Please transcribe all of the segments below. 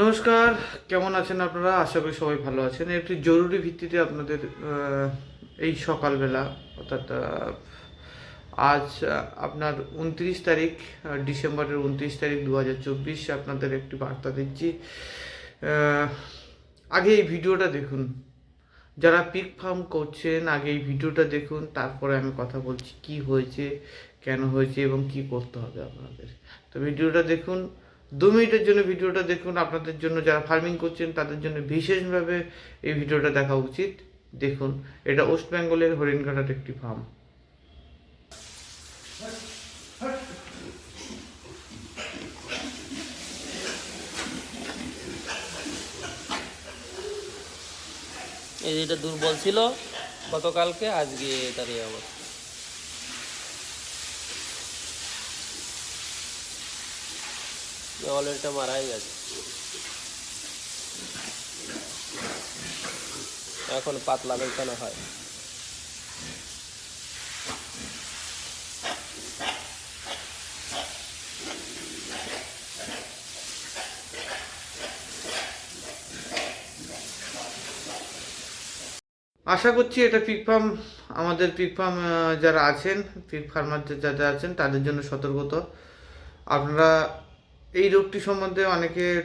নমস্কার, কেমন আছেন আপনারা? আশা করি সবাই ভালো আছেন। একটি জরুরি ভিত্তিতে আপনাদের এই সকালবেলা, অর্থাৎ আজ আপনার উনত্রিশ তারিখ ডিসেম্বরের উনত্রিশ তারিখ দু হাজার চব্বিশ, আপনাদের একটি বার্তা দিচ্ছি। আগে এই ভিডিওটা দেখুন। যারা পিক ফার্ম করছেন, আগে এই ভিডিওটা দেখুন, তারপরে আমি কথা বলছি, কি হয়েছে, কেন হয়েছে, এবং কি করতে হবে আপনাদের। তো ভিডিওটা দেখুন। দু মিনিটের জন্য ভিডিওটা দেখুন। আপনাদের জন্য যারা ফার্মিং করছেন, তাদের জন্য বিশেষভাবে এই ভিডিওটা দেখা উচিত। দেখুন, এটা ওয়েস্ট বেঙ্গলের হরিণঘাটার একটি ফার্ম এই যেটা দুর্বল ছিল গতকালকে, আজকে তার এই অবস্থা অলরেডিটা মারাই গেছে। এখন পাতলা বেলকানো হয়। আশা করছি এটা পিক ফার্ম আমাদের পিক ফার্ম যারা আছেন, পিক ফার্মার যারা আছেন, তাদের জন্য সতর্কতা। আপনারা এই রোগটি সম্বন্ধে অনেকের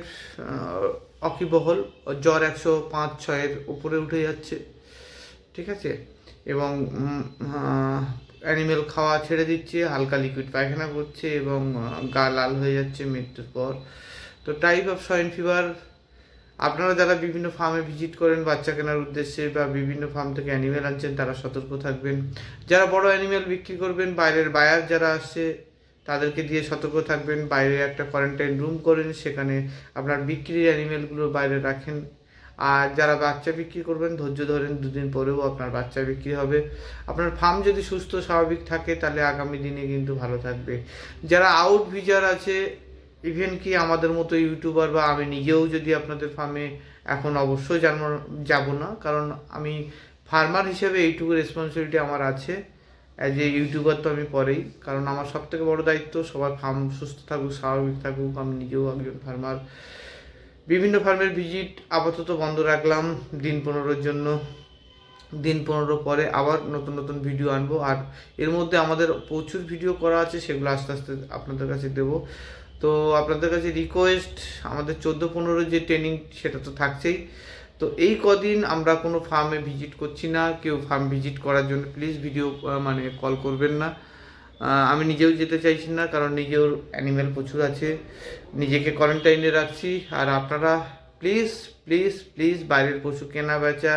অকিবহল, জ্বর একশো পাঁচ ছয়ের উপরে উঠে যাচ্ছে, ঠিক আছে? এবং অ্যানিমেল খাওয়া ছেড়ে দিচ্ছে, হালকা লিকুইড পায়খানা করছে এবং গা লাল হয়ে যাচ্ছে মৃত্যুর পর। তো টাইপ অফ সোয়াইন ফিভার আপনারা যারা বিভিন্ন ফার্মে ভিজিট করেন, বাচ্চা কেনার উদ্দেশ্যে বা বিভিন্ন ফার্ম থেকে অ্যানিমেল আনছেন, তারা সতর্ক থাকবেন। যারা বড় অ্যানিমেল বিক্রি করবেন, বাইরের বায়ার যারা আসছে তাদেরকে দিয়ে সতর্ক থাকবেন। বাইরে একটা কোয়ারেন্টাইন রুম করেন, সেখানে আপনার বিক্রির অ্যানিমেলগুলো বাইরে রাখেন। আর যারা বাচ্চা বিক্রি করবেন, ধৈর্য ধরেন, দুদিন পরেও আপনার বাচ্চা বিক্রি হবে। আপনার ফার্ম যদি সুস্থ, স্বাভাবিক থাকে, তাহলে আগামী দিনে কিন্তু ভালো থাকবে। যারা আউট ভিজার আছে ইভেন কি আমাদের মতো ইউটিউবার বা আমি নিজেও যদি আপনাদের ফার্মে এখন অবশ্যই জানব, যাব না। কারণ আমি ফার্মার হিসেবে এইটুকু রেসপন্সিবিলিটি আমার আছে। অ্যাজ এ ইউটিউবার তো আমি পরেই। কারণ আমার সব থেকে বড়ো দায়িত্ব সবার ফার্ম সুস্থ থাকুক, স্বাভাবিক থাকুক, আমি নিজেও একজন ফার্মার বিভিন্ন ফার্মের ভিজিট আপাতত বন্ধ রাখলাম দিন পনেরোর জন্য। দিন পনেরো পরে আবার নতুন নতুন ভিডিও আনব। আর এর মধ্যে আমাদের প্রচুর ভিডিও করা আছে, সেগুলো আস্তে আস্তে আপনাদের কাছে দেবো। তো আপনাদের কাছে রিকোয়েস্ট আমাদের চোদ্দ পনেরো যে ট্রেনিং সেটা তো থাকছেই। তো এই কদিন আমরা কোনো ফার্মে ভিজিট করছি না। কেউ ফার্ম ভিজিট করার জন্য প্লিজ ভিডিও মানে কল করবেন না। আমি নিজেও যেতে চাইছি না, কারণ নিজেও অ্যানিম্যাল প্রচুর আছে। নিজেকে কোয়ারেন্টাইনে রাখছি। আর আপনারা প্লিজ প্লিজ প্লিজ বাইরের পশু কেনা বেচা,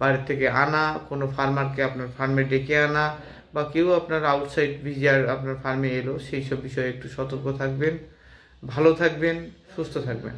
বাইরে থেকে আনা, কোনো ফার্মারকে আপনার ফার্মে ডেকে আনা, বা কেউ আপনার আউটসাইড ভিজার আপনার ফার্মে এলো, সেই সব বিষয়ে একটু সতর্ক থাকবেন। ভালো থাকবেন, সুস্থ থাকবেন।